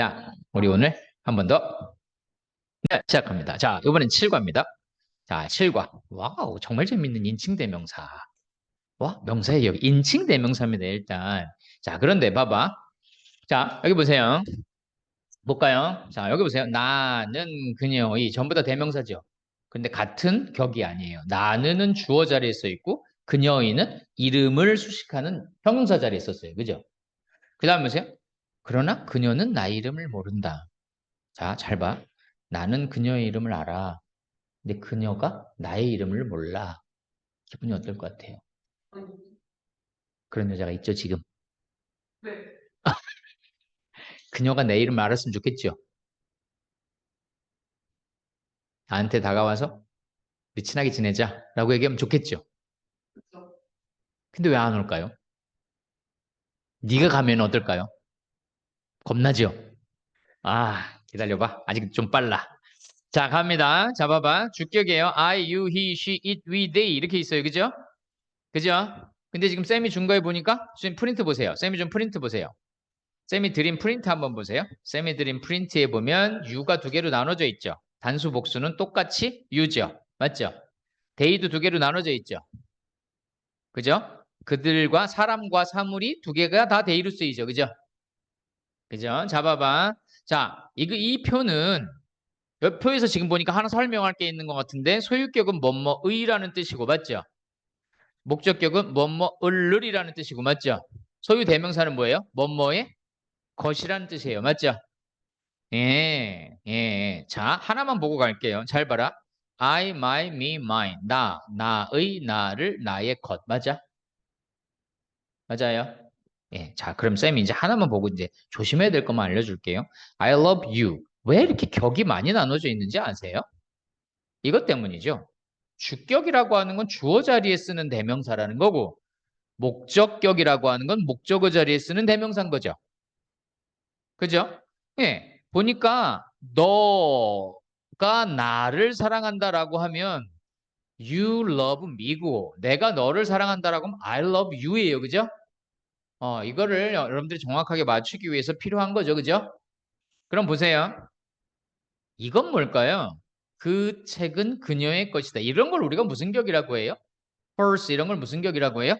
자, 우리 오늘 한 번 더. 네, 시작합니다. 자, 이번엔 7과입니다. 자, 7과. 와우, 정말 재밌는 인칭 대명사. 와, 명사의 여기 인칭 대명사입니다, 일단. 자, 그런데 봐봐. 자, 여기 보세요. 볼까요? 자, 여기 보세요. 나는 그녀의 전부 다 대명사죠. 근데 같은 격이 아니에요. 나는은 주어 자리에 써 있고 그녀의는 이름을 수식하는 형용사 자리에 썼어요. 그죠? 그 다음 보세요. 그러나 그녀는 나의 이름을 모른다. 자, 잘 봐. 나는 그녀의 이름을 알아. 근데 그녀가 나의 이름을 몰라. 기분이 어떨 것 같아요? 그런 여자가 있죠, 지금. 네. 그녀가 내 이름을 알았으면 좋겠죠. 나한테 다가와서 우리 친하게 지내자 라고 얘기하면 좋겠죠. 근데 왜 안 올까요? 네가 가면 어떨까요? 겁나죠? 아, 기다려봐. 아직 좀 빨라. 자, 갑니다. 잡아봐. 주격이에요. I, you, he, she, it, we, they 이렇게 있어요. 그죠? 그죠? 근데 지금 쌤이 준 거에 보니까 쌤 프린트 보세요. 쌤이 준 프린트 보세요. 쌤이 드린 프린트 한번 보세요. 쌤이 드린 프린트에 보면 you가 두 개로 나눠져 있죠. 단수 복수는 똑같이 you죠. 맞죠? they도 두 개로 나눠져 있죠. 그죠? 그들과 사람과 사물이 두 개가 다 they로 쓰이죠. 그죠? 그죠? 잡아봐. 자, 이거 이 표는 옆 표에서 지금 보니까 하나 설명할 게 있는 것 같은데 소유격은 뭐뭐의라는 뜻이고 맞죠? 목적격은 뭐뭐을을이라는 뜻이고 맞죠? 소유 대명사는 뭐예요? 뭐뭐의 것이라는 뜻이에요. 맞죠? 예, 예. 자, 하나만 보고 갈게요. 잘 봐라. I, my, me, mine. 나, 나의, 나를, 나의 것. 맞아? 맞아요? 예. 자, 그럼 쌤이 이제 하나만 보고 이제 조심해야 될 것만 알려줄게요. I love you. 왜 이렇게 격이 많이 나눠져 있는지 아세요? 이것 때문이죠. 주격이라고 하는 건 주어 자리에 쓰는 대명사라는 거고, 목적격이라고 하는 건 목적어 자리에 쓰는 대명사인 거죠. 그죠? 예. 보니까 너가 나를 사랑한다라고 하면 you love me고 내가 너를 사랑한다라고 하면 I love you예요. 그죠? 어, 이거를 여러분들이 정확하게 맞추기 위해서 필요한 거죠. 그죠? 그럼 보세요. 이건 뭘까요? 그 책은 그녀의 것이다. 이런 걸 우리가 무슨 격이라고 해요? hers 이런 걸 무슨 격이라고 해요?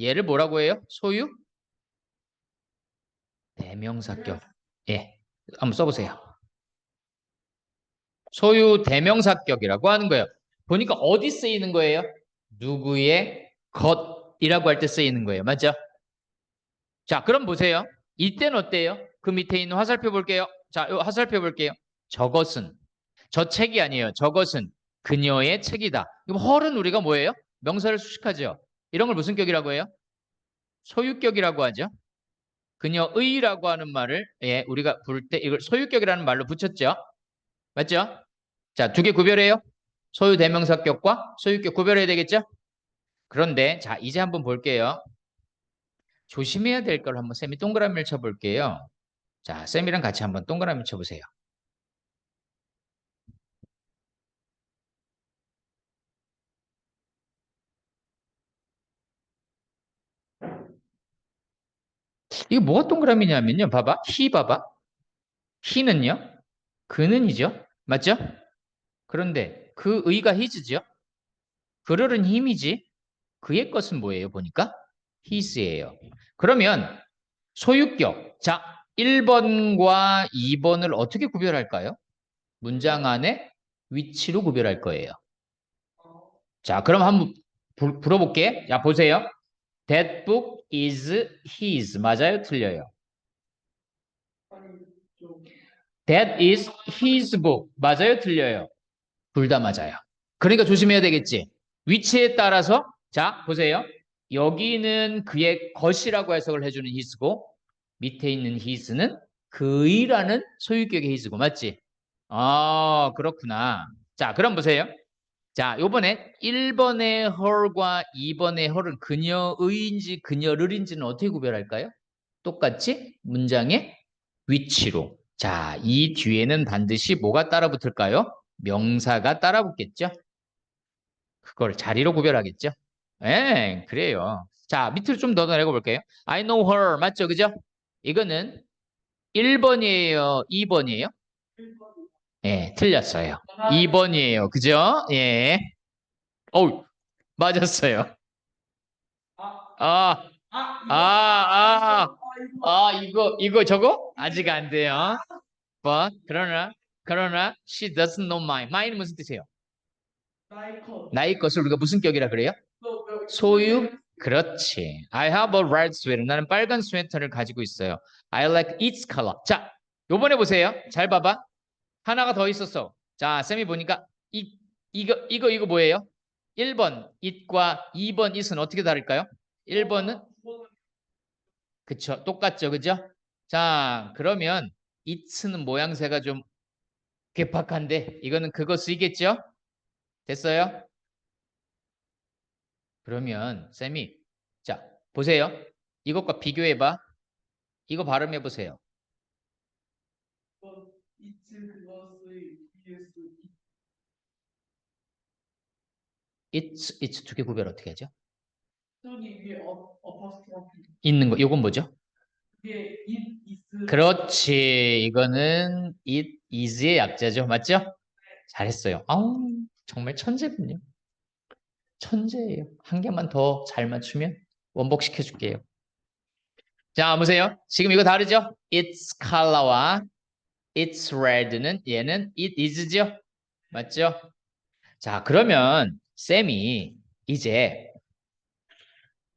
얘를 뭐라고 해요? 소유? 대명사격. 예. 한번 써보세요. 소유 대명사격이라고 하는 거예요. 보니까 어디 쓰이는 거예요? 누구의 것이라고 할 때 쓰이는 거예요. 맞죠? 자, 그럼 보세요. 이때는 어때요? 그 밑에 있는 화살표 볼게요. 자, 요 화살표 볼게요. 저것은 저 책이 아니에요. 저것은 그녀의 책이다. 그럼 헐은 우리가 뭐예요? 명사를 수식하죠. 이런 걸 무슨 격이라고 해요? 소유격이라고 하죠. 그녀의라고 하는 말을 예, 우리가 부를 때 이걸 소유격이라는 말로 붙였죠. 맞죠? 자, 두 개 구별해요. 소유 대명사격과 소유격 구별해야 되겠죠? 그런데 자, 이제 한번 볼게요. 조심해야 될 걸 한번 쌤이 동그라미를 쳐볼게요. 자, 쌤이랑 같이 한번 동그라미 쳐보세요. 이게 뭐가 동그라미냐면요. 봐봐. 히 봐봐. 히는요. 그는이죠. 맞죠? 그런데 그 의가 히즈죠. 그럴은 힘이지. 그의 것은 뭐예요? 보니까 히스예요. 그러면 소유격. 자, 1번과 2번을 어떻게 구별할까요? 문장 안에 위치로 구별할 거예요. 자, 그럼 한번 불, 불어볼게. 자, 보세요. That book is his. 맞아요? 틀려요? That is his book. 맞아요? 틀려요? 둘 다 맞아요. 그러니까 조심해야 되겠지. 위치에 따라서 자 보세요. 여기는 그의 것이라고 해석을 해주는 his고 밑에 있는 his는 그이라는 소유격의 his고 맞지? 아 그렇구나. 자 그럼 보세요. 자 요번에 1번의 her과 2번의 her은 그녀의인지 그녀를인지는 어떻게 구별할까요? 똑같이 문장의 위치로. 자, 이 뒤에는 반드시 뭐가 따라 붙을까요? 명사가 따라 붙겠죠? 그걸 자리로 구별하겠죠? 예, 그래요. 자, 밑으로 좀 더 내려가 볼게요. I know her. 맞죠? 그죠? 이거는 1번이에요? 2번이에요? 1번. 예, 틀렸어요. 아, 2번이에요. 그죠? 예. 어우, 맞았어요. 아, 아, 아. 아, 아. 아, 이거. 아, 이거, 저거? 아직 안 돼요. But, 그러나, 그러나, she doesn't know mine. mine은 무슨 뜻이에요? 나의 것. 나의 것을 우리가 무슨 격이라 그래요? 소유? 그렇지. I have a red sweater. 나는 빨간 스웨터를 가지고 있어요. I like its color. 자, 요번에 보세요. 잘 봐봐. 하나가 더 있었어. 자, 쌤이 보니까 이, 이거, 이거, 이거 뭐예요? 1번 it과 2번 it은 어떻게 다를까요? 1번은 그쵸. 똑같죠. 그죠? 자, 그러면 it는 모양새가 좀 괴팍한데 이거는 그거 쓰이겠죠? 됐어요? 그러면 쌤이 자, 보세요. 이것과 비교해 봐. 이거 발음해 보세요. it's it's 두 개 구별 어떻게 하죠? 있는 거. 이건 뭐죠? 그렇지. 이거는 it is의 약자죠. 맞죠? 잘했어요. 아우, 정말 천재군요. 천재예요. 한 개만 더 잘 맞추면 원복 시켜 줄게요. 자, 보세요. 지금 이거 다르죠? It's color와 It's red는 얘는 it is죠? 맞죠? 자, 그러면 쌤이 이제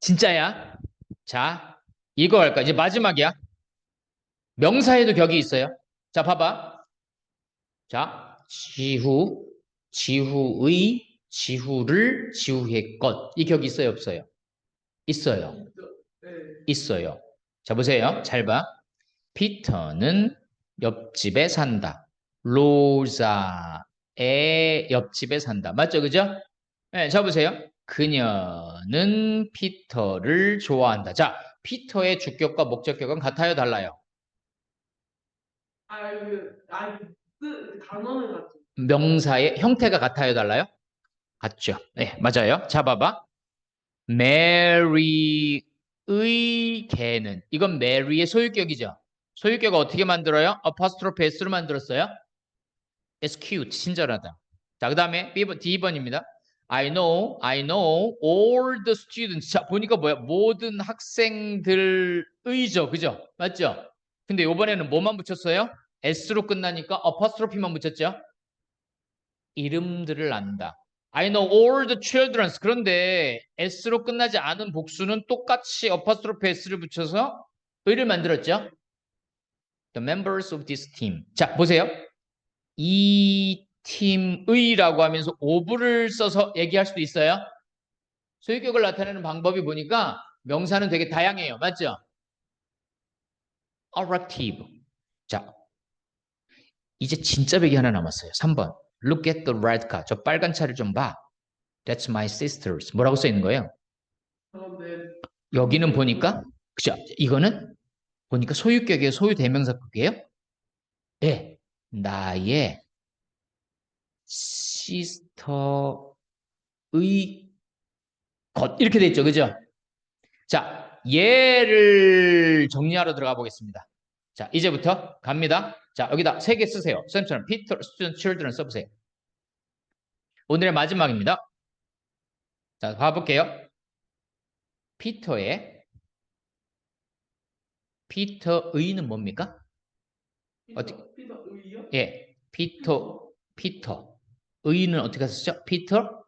진짜야. 자, 이거 할까? 이제 마지막이야. 명사에도 격이 있어요. 자, 봐봐. 자, 지후, 지후의, 지후를, 지후의 것. 이 격이 있어요, 없어요? 있어요. 네 있어요. 자, 보세요. 잘 봐. 피터는 옆집에 산다. 로자의 옆집에 산다. 맞죠? 그죠? 네, 자, 보세요. 그녀는 피터를 좋아한다. 자, 피터의 주격과 목적격은 같아요, 달라요? 아 그 아그 뜻 단어는 같죠 명사의 형태가 같아요, 달라요? 같죠. 네, 맞아요. 자, 봐봐. 메리의 개는 이건 메리의 소유격이죠. 소유격을 어떻게 만들어요? apostrophe s로 만들었어요. It's cute, 친절하다. 자, 그 다음에 D번입니다. I know, I know all the students. 자, 보니까 뭐야? 모든 학생들의죠. 그죠? 맞죠? 근데 이번에는 뭐만 붙였어요? S로 끝나니까 apostrophe만 붙였죠. 이름들을 안다. I know all the children. 그런데 S로 끝나지 않은 복수는 똑같이 apostrophe S를 붙여서 의를 만들었죠. The members of this team. 자, 보세요. 이 팀의라고 하면서 of를 써서 얘기할 수도 있어요. 소유격을 나타내는 방법이 보니까 명사는 되게 다양해요. 맞죠? attractive. 자, 이제 진짜 백이 하나 남았어요. 3번. Look at the red car. 저 빨간 차를 좀 봐. That's my sister's. 뭐라고 써 있는 거예요? 여기는 보니까 그죠? 이거는 보니까 소유격이에요. 소유 대명사격이에요? 예. 나의 시스터의 것 이렇게 돼 있죠. 그죠? 자, 얘를 정리하러 들어가 보겠습니다. 자, 이제부터 갑니다. 자, 여기다 세 개 쓰세요. 쌤처럼 Peter, student, children 써보세요. 오늘의 마지막입니다. 자, 봐볼게요. 피터의 피터의는 뭡니까? 피터 어떻게- 피터 의요 예, 피터, 피터. 의는 어떻게 쓰죠? 피터,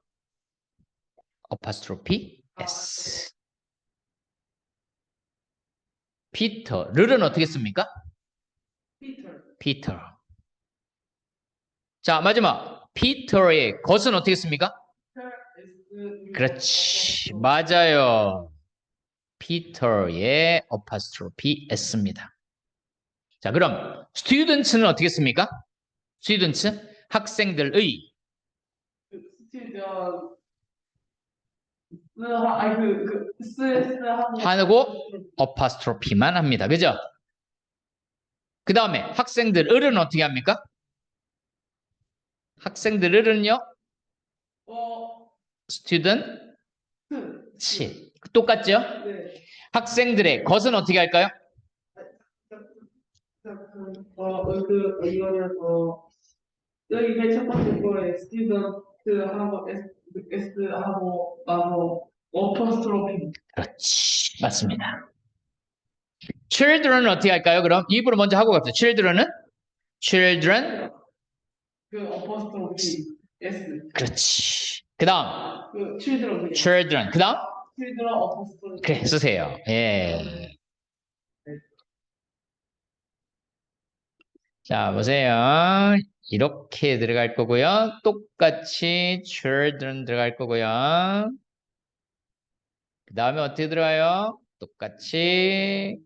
어파스트로피, S. 피터 를은 어떻게 씁니까? 피터 피터. 자, 마지막. 피터의 것은 어떻게 씁니까? 그렇지. 맞아요. 피터의 어파스트로피 S입니다. 자, 그럼 스튜던츠는 어떻게 씁니까? 스튜던츠 학생들의 스튜디오 아니 그그 스스 하고 어파스트로피만 합니다. 그죠? 그 다음에 학생들 을은 어떻게 합니까? 학생들 을은요? 어 스튜던츠 스. 똑같죠? 네. 학생들의 것은 어떻게 할까요? 어, 그, 이거여서, 여기 맨첫 번째 거에 스튜던트 하고 S, S하고 나서 어퍼스트로피. 그렇지. 맞습니다. Children은 어떻게 할까요? 그럼 입으로 먼저 하고 갑시다. children은 children 그 어퍼스트로피 S. 그렇지. 그 다음 그 children. children 그 다음 children 어퍼스트로피. 그래 쓰세요. 예. 자 보세요. 이렇게 들어갈 거고요. 똑같이 children 들어갈 거고요. 그 다음에 어떻게 들어가요? 똑같이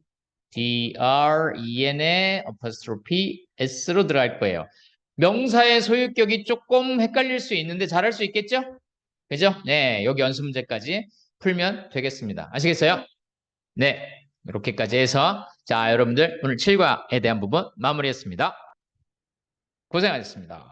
dr en의 apostrophe s로 들어갈 거예요. 명사의 소유격이 조금 헷갈릴 수 있는데 잘할 수 있겠죠? 그죠? 네, 여기 연습 문제까지 풀면 되겠습니다. 아시겠어요? 네, 이렇게까지 해서 자, 여러분들 오늘 7과에 대한 부분 마무리했습니다. 고생하셨습니다.